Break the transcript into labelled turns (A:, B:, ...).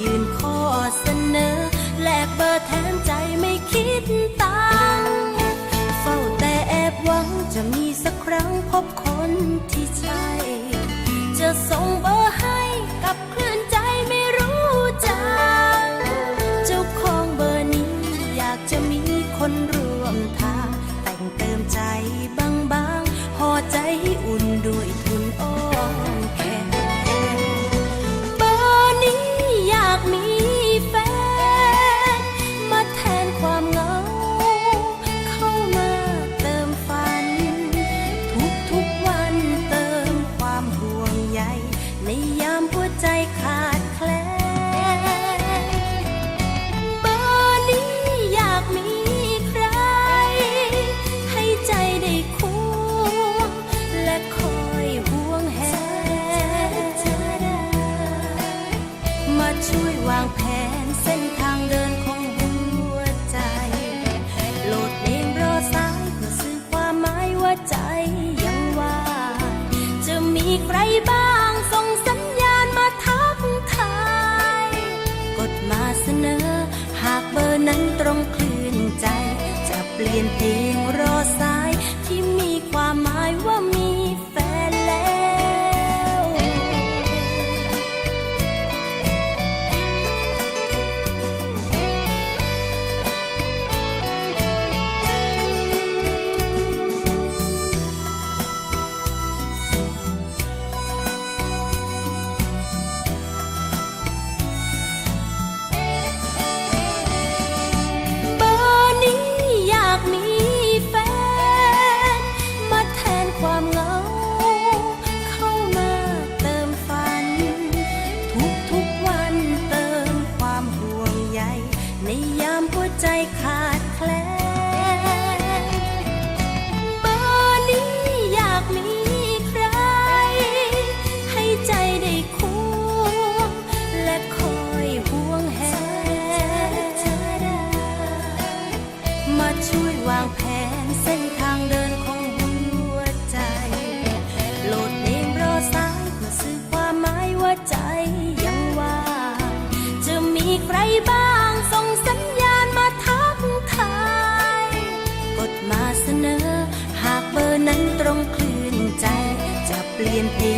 A: ยืนข้อเสนอ แลกเบอร์แทนใจไม่คิดตังเฝ้าแต่แอบหวังจะมีสักครั้งพบ หัวใจขาดแคลนเบอร์นี้อยากมีใคร ให้ใจได้ควงและคอยห่วงแหนมาช่วยวางแผนเส้นทางเดินของหัวใจ โหลดเพลงรอสายเพื่อสื่อความหมายว่าใจยังว่างจะมีใครบ้าง จะ ช่วยวางแผนเส้นทางเดินของหัวใจ โหลดเพลงรอสายเพื่อสื่อความหมายว่าใจยังว่างจะมีใครบ้างส่งสัญญาณมาทักทายกดมาเสนอ หากเบอร์นั้นตรงคลื่นใจ จะเปลี่ยนเพลง